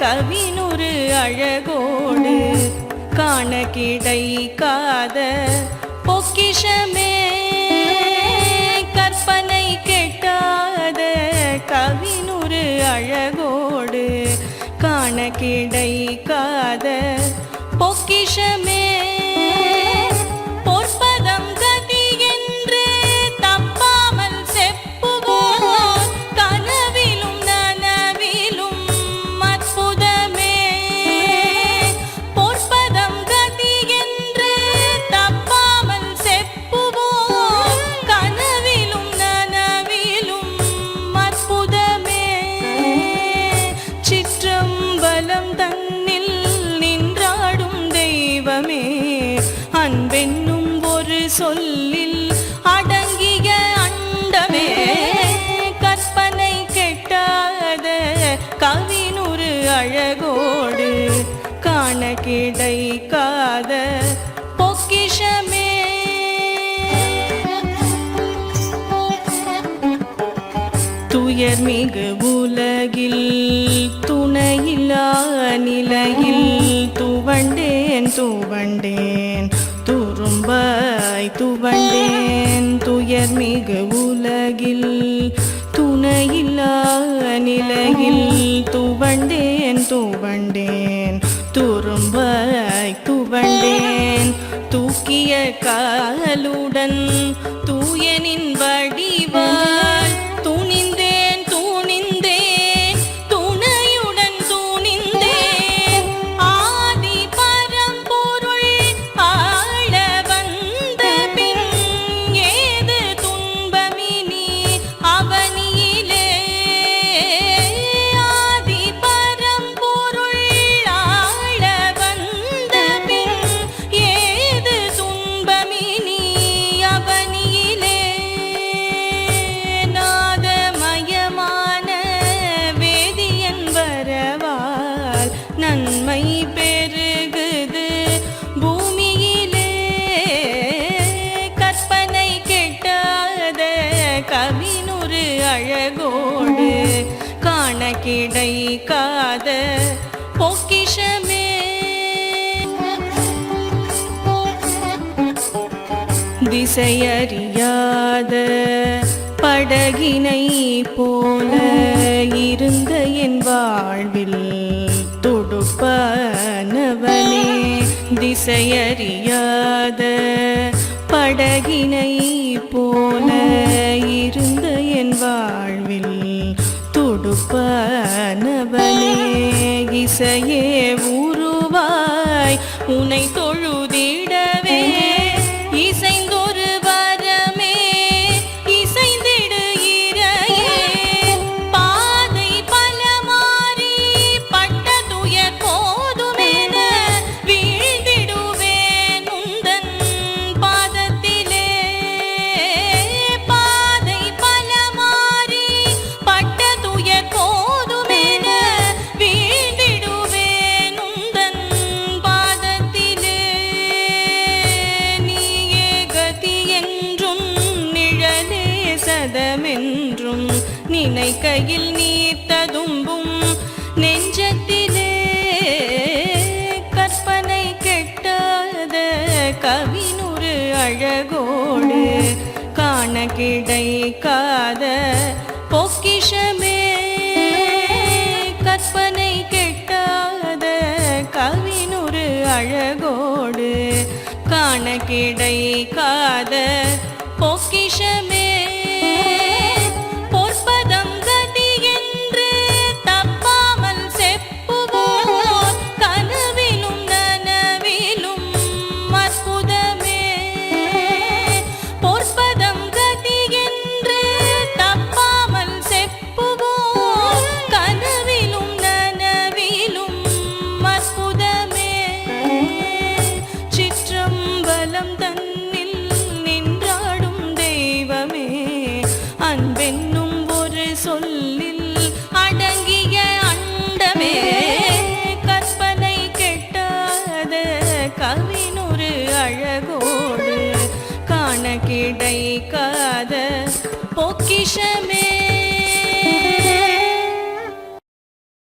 கவினுரு அழகோடு காண கிடைக்காத பொக்கிஷமே. கற்பனை கெட்டாத கவினுரு அழகோடு காண கிடைக்காத பொக்கிஷமே. அழகோடு காண கிடைக்காத பொக்கிஷமே. துயர் மிகு உலகில் துணையில்லா நிலையில் துவண்டேன் துவண்டேன் துரும்பாய் துவண்டேன் துயர் மிகு உலகில் துணையில்லா நிலையில் தூக்கிய காலுடன் தூயனின் வடிவா கவினுரு அழகோடு காண கிடைக்காத பொக்கிஷமே. திசையறியாத படகினை போல இருந்த என் வாழ்வில் துடுப்பனவனே. திசையறியாத படகினை போல உருவானவனே இசையே உருவாய் உனை தோ நினைக்கையில் நீ ததும்பும் நெஞ்சத்திலே கற்பனை கெட்டாத கவினுரு அழகோடு காண கிடைக்காத பொக்கிஷமே கற்பனை கெட்டாத கவினுரு அழகோடு காண கிடைக்காத சொல்லில் அடங்கிய அண்டமே கற்பனை கெட்டாத கவினொரு அழகோடு காண கிடைக்காத பொக்கிஷமே.